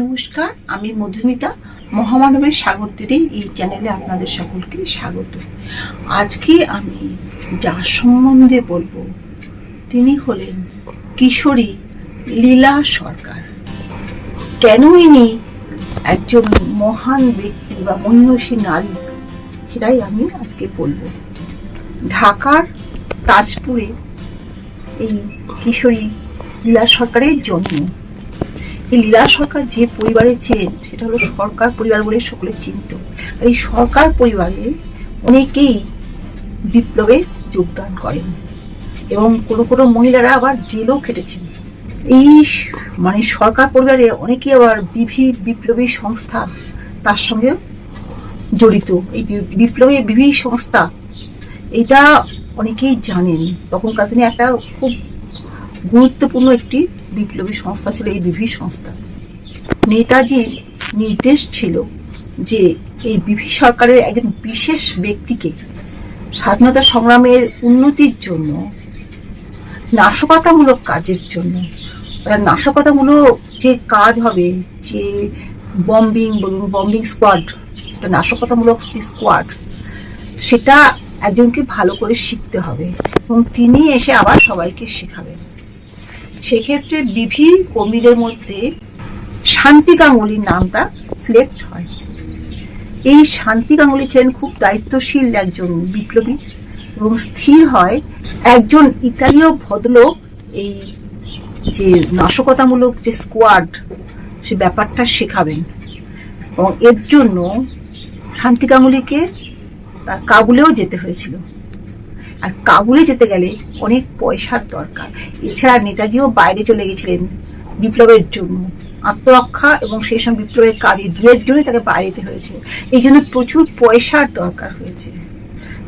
নমস্কার, আমি মধুমিতা। মহামানবের সাগর তীরে এই চ্যানেলে আপনাদের সকলকে স্বাগত। আজকে আমি যার সম্বন্ধে বলব, তিনি হলেন কিশোরী লীলা সরকার। কেন ইনি একজন মহান ব্যক্তি বা মনীষী নারী, সেটাই আমি আজকে বলব। ঢাকার তাজপুরে এই কিশোরী লীলা সরকারের জন্ম। এই লীলা সরকার যে পরিবারে ছিলেন, সেটা হলো সরকার পরিবার বলে সকলে চিনত। এই সরকার পরিবারে অনেকেই বিপ্লবে যোগদান করেন এবং কোনো কোনো মহিলারা আবার জেলও খেটেছেন। এই মানে সরকার পরিবারে অনেকেই আবার বিভি বিপ্লবী সংস্থা তার সঙ্গে জড়িত। এই বিপ্লবী বিভি সংস্থা, এটা অনেকেই জানেন। তখনকার দিনে একটা খুব গুরুত্বপূর্ণ একটি বিপ্লবী সংস্থা ছিল এই বিভি সংস্থা। নেতাজির নির্দেশ ছিল যে এই বিভি সরকারের একজন বিশেষ ব্যক্তিকে স্বাধীনতা সংগ্রামের উন্নতির জন্য, নাশকতামূলক কাজের জন্য নাশকতামূলক যে কাজ হবে, যে বম্বিং বলুন বম্বিং স্কোয়াড নাশকতামূলক স্কোয়াড সেটা একজনকে ভালো করে শিখতে হবে এবং তিনি এসে আবার সবাইকে শেখাবেন। সেক্ষেত্রে বিভি কর্মীদের মধ্যে শান্তি গাঙ্গুলির নামটা সিলেক্ট হয়। এই শান্তি গাঙ্গুলি ছিলেন খুব দায়িত্বশীল একজন বিপ্লবী এবং স্থির হয় একজন ইতালীয় ভদ্রলোক, এই যে নাশকতামূলক যে স্কোয়াড সে ব্যাপারটা শেখাবেন। এবং এর জন্য শান্তি গাঙ্গুলিকে তার কাবুলেও যেতে হয়েছিল। আর কাবুলে যেতে গেলে অনেক পয়সার দরকার। এছাড়া নেতাজিও বাইরে চলে গেছিলেন বিপ্লবের জন্য। আত্মরক্ষা এবং সেই সব বিপ্লবের কাজে দুয়ের জন্যই তাকে বাইরে যেতে হয়েছে। এই জন্য প্রচুর পয়সার দরকার হয়েছে।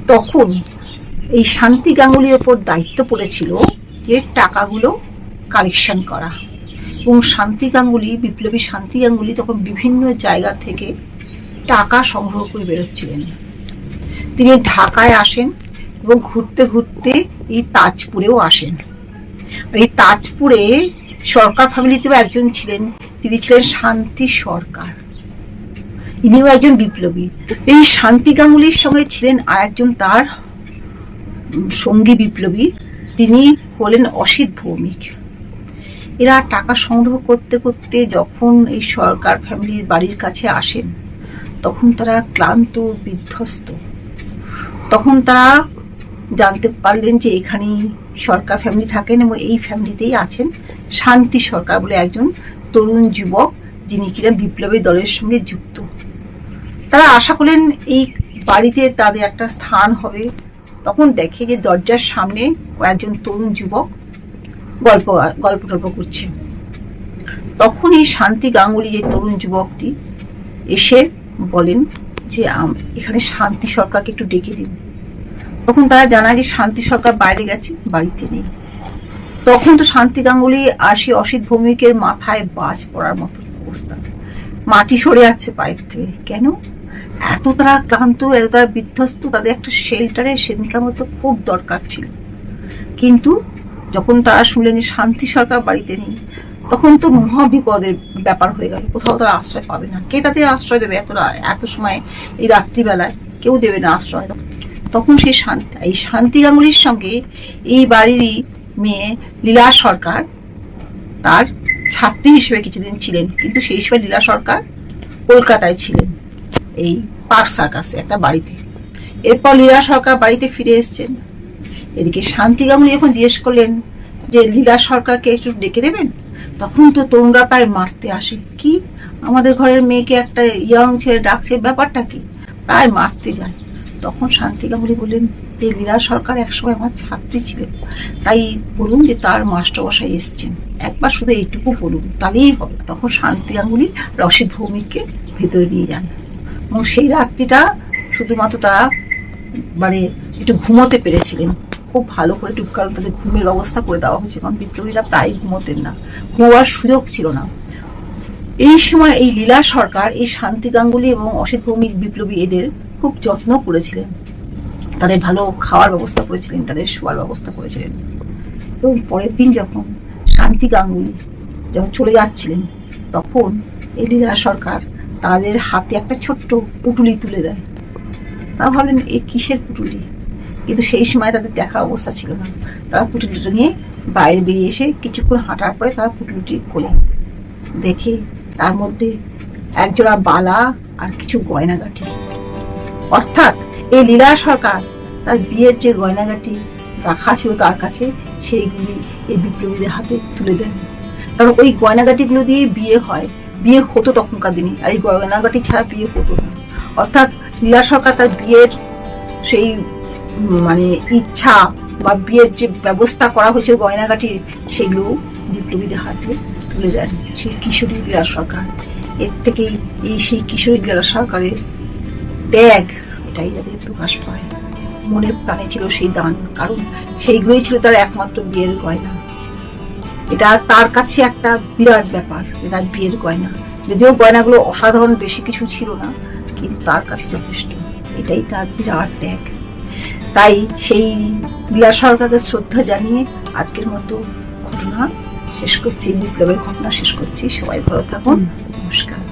তখন এই শান্তি গাঙ্গুলির ওপর দায়িত্ব পড়েছিল যে টাকাগুলো কালেকশন করা। এবং শান্তি গাঙ্গুলি, বিপ্লবী শান্তি গাঙ্গুলি তখন বিভিন্ন জায়গা থেকে টাকা সংগ্রহ করে বেরোচ্ছিলেন। তিনি ঢাকায় আসেন এবং ঘুরতে ঘুরতে এই তাজপুরেও আসেন। এই তাজপুরে সরকার ফ্যামিলিতেও একজন ছিলেন, তিনি ছিলেন শান্তি সরকার। ইনিও একজন বিপ্লবী। এই শান্তি গাঙ্গুলির সঙ্গে ছিলেন আর একজন তার সঙ্গী বিপ্লবী, তিনি হলেন অসিত ভৌমিক। এরা টাকা সংগ্রহ করতে করতে যখন এই সরকার ফ্যামিলির বাড়ির কাছে আসেন, তখন তারা ক্লান্ত, বিধ্বস্ত। তখন তারা জানতে পারলেন যে এখানেই সরকার ফ্যামিলি থাকেন এবং এই ফ্যামিলিতেই আছেন শান্তি সরকার বলে একজন তরুণ যুবক যিনি কিনা বিপ্লবী দলের সঙ্গে যুক্ত। তারা আশা করলেন এই বাড়িতে তাদের একটা স্থান হবে। তখন দেখে যে দরজার সামনে কয়েকজন তরুণ যুবক গল্প গল্প টল্প করছে। তখন এই শান্তি গাঙ্গুলি যে তরুণ যুবকটি এসে বলেন যে এখানে শান্তি সরকারকে একটু ডেকে দিন। তখন তারা জানায় যে শান্তি সরকার বাইরে গেছে, বাড়িতে নেই। তখন তো শান্তি গাঙ্গুলি আর সে অসিত ভৌমিকের মাথায় বাজ পড়ার মতো অবস্থা। মাটি সরে যাচ্ছে পায়ের থেকে। কেন? এত তারা ক্লান্ত, এত তারা বিধ্বস্ত, তাদের একটা শেল্টারে সেদিনকার মতো খুব দরকার ছিল। কিন্তু যখন তারা শুনলেন যে শান্তি সরকার বাড়িতে নেই, তখন তো মহা বিপদের ব্যাপার হয়ে গেল। কোথাও তারা আশ্রয় পাবে না। কে তাদের আশ্রয় দেবে? এত এত সময় এই রাত্রিবেলায় কেউ দেবে না আশ্রয়। তখন সে শান্তি, এই শান্তি গাঙ্গুলির সঙ্গে এই বাড়িরই মেয়ে লীলা সরকার তার ছাত্রী হিসেবে কিছুদিন ছিলেন, কিন্তু সেই সময় লীলা সরকার কলকাতায় ছিলেন, এই পার্ক সার্কাসে একটা বাড়িতে। এরপর লীলা সরকার বাড়িতে ফিরে এসেছেন। এদিকে শান্তি গাঙ্গুলি যখন জিজ্ঞেস করলেন যে, লীলা সরকারকে একটু ডেকে দেবেন? তখন তো তরুণরা প্রায় মারতে আসে। কি? আমাদের ঘরের মেয়েকে একটা ইয়ং ছেলে ডাকছে, ব্যাপারটা কি? প্রায় মারতে যায়। তখন শান্তি গাঙ্গুলি বললেন, যে লীলা সরকার একসময় আমার ছাত্রী ছিলেন, তাই বলুন যে তার মাস্টারমশাই এসছেন। একবার শুধু এইটুকু বলুন, তাহলেই হবে। তখন শান্তি গাঙ্গুলি রসিদ ভৌমিককে ভেতরে নিয়ে যান এবং সেই রাত্রিটা শুধুমাত্র তারা মানে একটু ঘুমোতে পেরেছিলেন। খুব ভালো করে একটু, কারণ তাদের ঘুমের ব্যবস্থা করে দেওয়া হয়েছে, কারণ বিপ্লবীরা প্রায় ঘুমোতেন না, ঘুমাবার সুযোগ ছিল না। এই সময় এই লীলা সরকার, এই শান্তি গাঙ্গুলি এবং অসিত ভৌমিক বিপ্লবী এদের খুব যত্ন করেছিলেন। তাদের ভালো খাওয়ার ব্যবস্থা করেছিলেন, তাদের শোয়ার ব্যবস্থা করেছিলেন। এবং পরের দিন যখন শান্তি গাঙ্গুলি যখন চলে যাচ্ছিলেন, তখন এই সরকার তাদের হাতে একটা ছোট্ট পুটুলি তুলে দেয়। তারা ভাবলেন, এ কিসের পুটুলি? কিন্তু সেই সময় তাদের দেখা অবস্থা ছিল না। তারা পুটুলিটা নিয়ে বাইরে বেরিয়ে এসে কিছুক্ষণ হাঁটার পরে তারা পুটুলিটি খোলে। দেখে তার মধ্যে একজোড়া বালা আর কিছু গয়না গয়নাগাটি অর্থাৎ এই লীলা সরকার তার বিয়ের যে গয়নাগাটি রাখা ছিল তার কাছে, সেইগুলি এই বিপ্লবীদের হাতে তুলে দেন। কারণ ওই গয়নাগাটিগুলো দিয়ে বিয়ে হয়। বিয়ে হতো তখনকার দিনে, আর এই গয়নাগাটি ছাড়া বিয়ে হতো না। অর্থাৎ লীলা সরকার তার বিয়ের সেই মানে ইচ্ছা বা বিয়ের যে ব্যবস্থা করা হয়েছে গয়নাগাটির, সেগুলো বিপ্লবীদের হাতে তুলে দেন সেই কিশোরী লীলা সরকার। এর থেকেই এই সেই কিশোরী লীলা সরকারের ত্যাগ, এটাই যাদের প্রকাশ পায়। মনে প্রাণে ছিল সেই দান, কারণ সেইগুলোই ছিল তার একমাত্র বিয়ের গয়না। এটা তার কাছে একটা বিরাট ব্যাপার তার বিয়ের গয়না। যদিও গয়নাগুলো অসাধারণ বেশি কিছু ছিল না, কিন্তু তার কাছে যথেষ্ট। এটাই তার বিরাট ত্যাগ। তাই সেই লীলা সরকারকে শ্রদ্ধা জানিয়ে আজকের মতো ঘটনা শেষ করছি, বিপ্লবের ঘটনা শেষ করছি। সবাই ভালো থাকুন। নমস্কার।